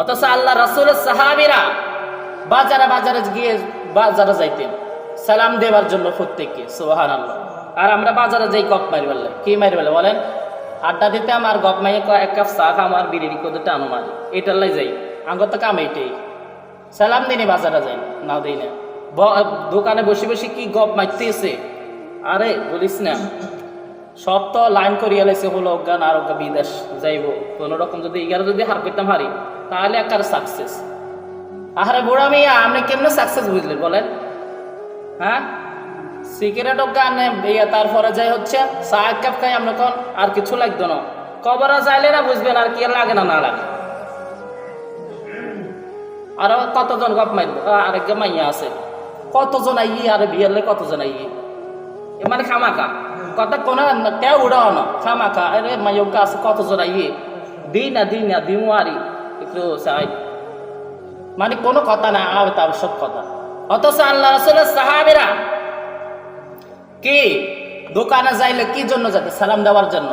অথচ আল্লাহ রাসুলের সাহাবিরা বাজারে বাজারে গিয়ে বাজারে যাইতেন। সালাম দেওয়ার জন্য প্রত্যেককে সোহান আল্লাহ আর আমরা বাজারে যাই, গপ মারি বললে কি মারি বলে? বলেন, আড্ডা দিতে আমার গপ মাইয়ে এক কাপ চা খাম আর বিরিয়ানি করতে টানো মারি। এটার লাই যাই। আঙ্গর তো কাম এইটাই। সালাম দিনে বাজারে যাই না দিই না। দোকানে বসে বসে কি গপ মারতেছে? আরে, বলিস না। সব তো লাইন করিয়া লাইছে, হলো অজ্ঞান আর অজ্ঞা বিদেশ যাইব। কোনো রকম যদি এগারো যদি হার করতাম, হারি। তাহলে একার সাকসেস আরে বুড়া মিয়া, আপনি কেমনে সাকসেস বুঝলেন বলেন? হ্যাঁ? সিগারেট গান ইয়ে তারপরে যাই হচ্ছে, চা এক কাপ খাই আমরা কোন? আর কিছু লাগতো না। কবরা যাইলে না বুঝবেন আর কি লাগে না না লাগে। আরও কতজন গপ মারব আরেক মাইয়া আছে। কতজন আইয়ে, আর বিয়ালে কতজন আইয়ে? এ মানে খামাকা কথা কোন কেউ উড়াও না। খামাকা আরে মাইকা আছে, কতজন আইয়ে? দিই না দিই না, দিমু আরি। একটু মানে কোনো কথা না, আর তার সব কথা। অথচ আল্লাহ রসুলের সাহাবেরা কি? দোকানে যাইলে কি জন্য যাতে সালাম দেওয়ার জন্য।